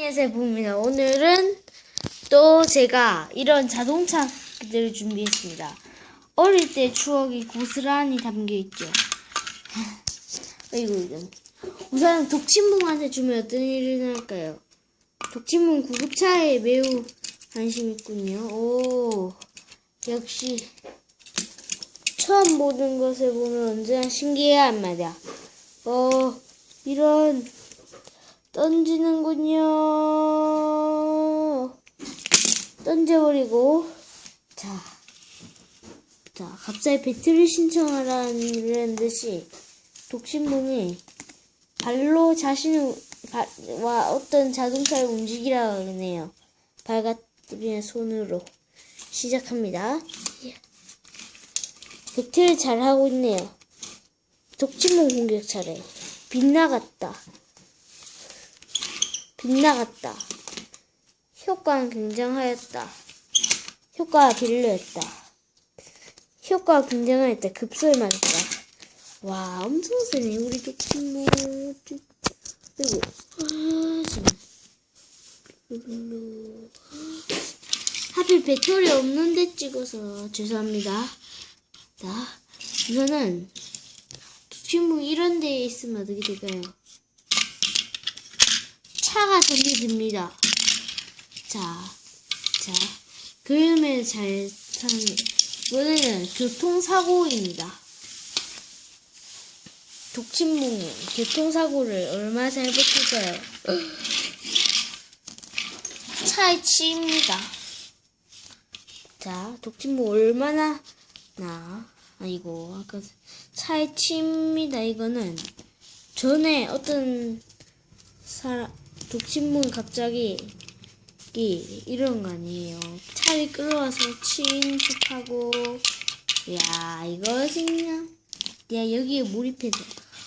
안녕하세요 봅니다. 오늘은 또 제가 이런 자동차들을 준비했습니다. 어릴 때 추억이 고스란히 담겨 있죠. 아이고 우선 독침봉한테 주면 어떤 일이 날까요? 독침봉 구급차에 매우 관심 있군요. 오 역시 처음 보는 것을 보면 언제나 신기해한 말이야. 어 이런 던지는군요. 던져버리고 자, 자 갑자기 배틀을 신청하라는 듯이 독신봉이 발로 자신의 와 어떤 자동차를 움직이라고 하네요. 발가락이나 손으로 시작합니다. 배틀을 잘 하고 있네요. 독침봉 공격 차례 빗나갔다. 빗나갔다. 효과는 굉장하였다. 효과가 별로였다. 효과가 굉장하였다. 급소에 맞았다. 와, 엄청 세네. 우리 독침모. 그리고. 하필 배터리 없는데 찍어서 죄송합니다. 자, 우선은 독침모 이런 데에 있으면 어떻게 될까요? 차가 던져집니다. 자, 자, 그림을 잘 사는, 이번에는 교통사고입니다. 독침봉이 교통사고를 얼마나 잘 버틸까요? 차에 치입니다. 자, 독침봉 얼마나, 나, 아이고, 아까 차에 치입니다. 이거는 전에 어떤 사람, 독침봉이 갑자기 이 이런 거 아니에요. 차를 끌어와서 친 척하고 야 이거 그냥 야 여기에 몰입해서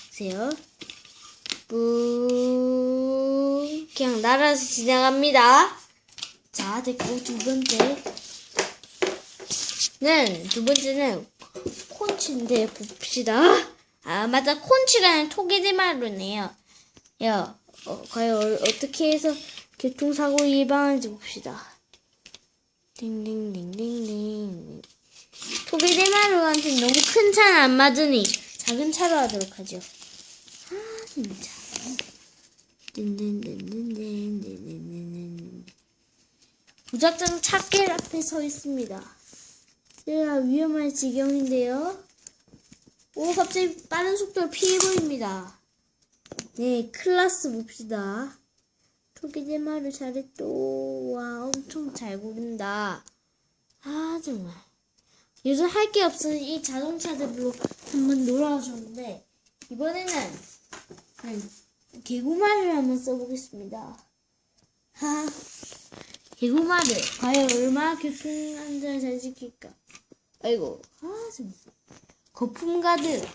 보세요. 뿌 그냥 날아서 지나갑니다. 자 됐고 두 번째 는두 번째는 콘치인데 봅시다. 아 맞아 콘치가 아니라 토게대마루네요. 야 어, 과연 어, 어떻게 해서 교통사고 예방하는지 봅시다. 딩딩딩딩딩. 토비대마루한테 너무 큰 차는 안 맞으니 작은 차로 하도록 하죠. 아 진짜. 딘딘딘딘딘딘딘딘. 무작정 차길 앞에 서 있습니다. 제가 위험할 지경인데요. 오 갑자기 빠른 속도로 피해 보입니다. 네, 클라스 봅시다. 토끼제마루 잘했또. 와, 엄청 잘 고른다. 아, 정말. 요즘 할 게 없어서 이 자동차들로 한번 놀아줬는데, 이번에는, 네, 개구마를 한번 써보겠습니다. 하, 개구마를, 과연 얼마나 교통안전을 잘 지킬까? 아이고, 아, 정말. 거품 가득.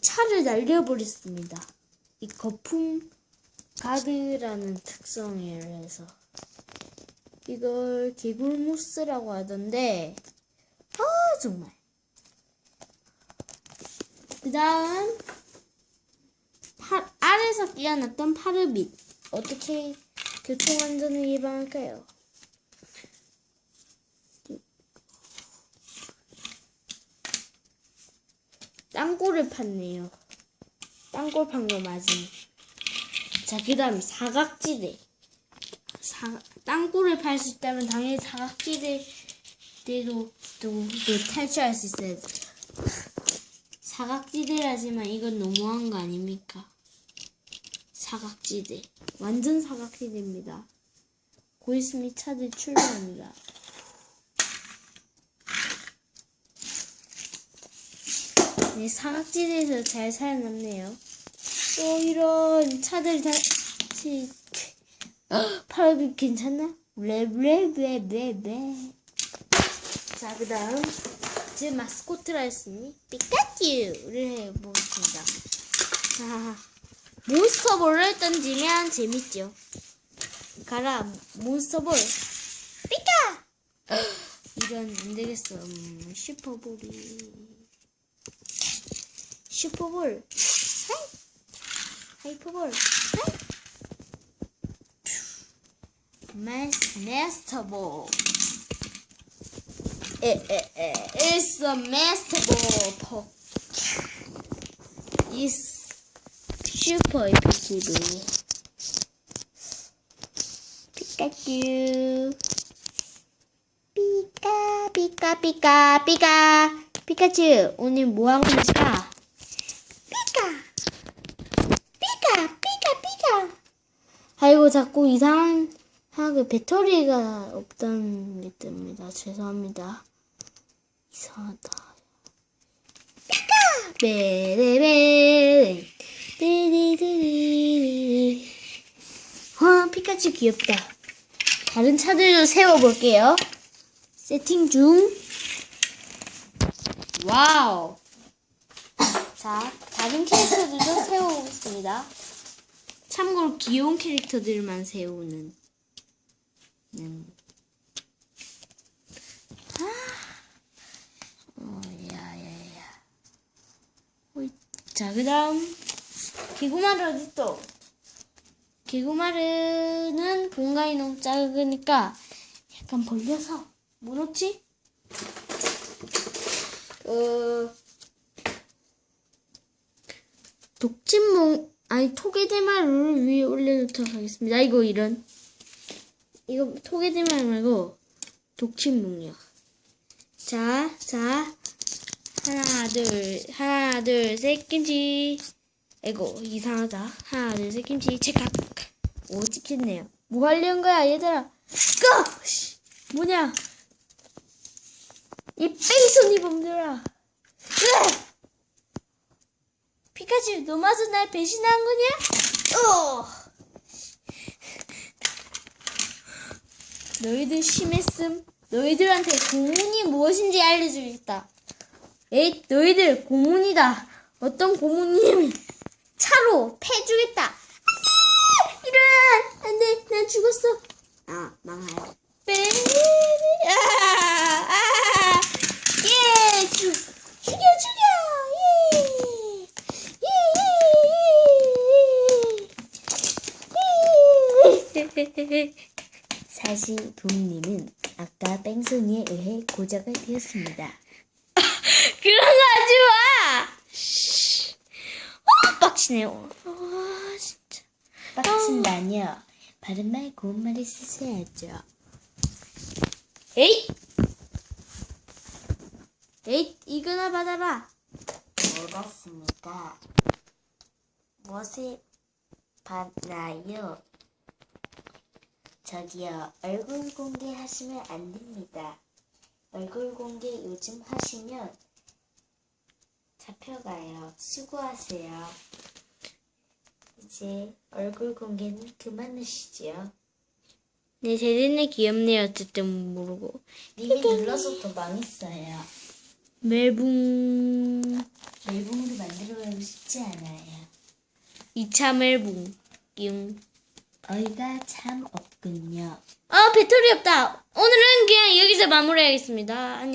차를 날려버렸습니다. 이 거품 가드라는 특성에 의해서 이걸 개굴무스라고 하던데 아 정말 그 다음 알에서 끼어났던 파르빗 어떻게 교통안전을 예방할까요? 땅굴을 팠네요. 땅굴 판 거 맞음. 자, 그 다음 사각지대. 사, 땅굴을 팔 수 있다면 당연히 사각지대도 또, 또 탈출할 수 있어야 돼. 사각지대라지만 이건 너무한 거 아닙니까? 사각지대. 완전 사각지대입니다. 이 차들 출발합니다. 네, 사각지대에서 잘 살아남네요. 또 이런 차들 다시 파라비 괜찮나? 레레레레레 자, 그 다음 제 마스코트라 했으니 피카츄를 해보겠습니다. 자, 몬스터볼을 던지면 재밌죠. 가라, 몬스터볼. 피카! 이런 안 되겠어. 음, 슈퍼볼이. 슈퍼볼 하이 하이퍼볼 하이 Mas, master ball. It, it, it, it's a master ball. It's super Pikachu. Pikachu. Pika, Pika, Pika, Pika. 피카츄, 오늘 뭐 하고 있을까? 자꾸 이상하게 배터리가 없다는 게 뜹니다 죄송합니다 이상하다 피카 베레베 띠리리리리 와 피카츄 귀엽다 다른 차들도 세워볼게요 세팅 중. 와우. 자, 다른 캐릭터들도 세워보겠습니다. 참고로 귀여운 캐릭터들만 세우는. 음. 아. 어. 자, 그 다음. 개구마루 어딨어? 개구마루는 공간이 너무 작으니까 약간 벌려서 뭐 넣지? 어, 독침몽, 아니, 토개대마를 위에 올려놓도록 하겠습니다. 이거 이런. 이거 토개대마 말고 독침몽이요. 자, 자. 하나, 둘, 하나, 둘, 셋, 김치. 아이고, 이상하다. 하나, 둘, 셋, 김치. 체각. 오, 찍혔네요. 뭐 하려는 거야, 얘들아? 꺼! 씨, 뭐냐? 이 뺑소니 놈들아. 으악! 피카츄, 너 마저 날 배신한 거냐? 어! 너희들 심했음. 너희들한테 고문이 무엇인지 알려주겠다. 에잇, 너희들 고문이다. 어떤 고문이냐면 차로 패주겠다. 이런! 안돼, 난 죽었어. 아, 망하여. 빼! 아! 아! 예! 죽, 죽여, 죽여! 예! 예! 예! 사실 부모님은 아까 뺑소니에 의해 고작을 되었습니다. 그런 거 하지 마! 씨. 어, 빡치네요. 아, 진짜. 빡친다뇨. 바른 말 고운 말을 쓰셔야죠. 에잇! 에잇, 이거나 받아라. 그렇습니까? 무엇을 받나요? 저기요, 얼굴 공개하시면 안 됩니다. 얼굴 공개 요즘 하시면 잡혀가요. 수고하세요. 이제 얼굴 공개는 그만하시지요. 네, 제대네 귀엽네요. 어쨌든 모르고. 님이 눌러서 더 망했어요. 멜붕. 앨범으로 만들어가고 싶지 않아요. 2차 멜붕. 용. 어이가 참 없 군요. 아, 배터리 없다. 오늘은 그냥 여기서 마무리하겠습니다. 안녕.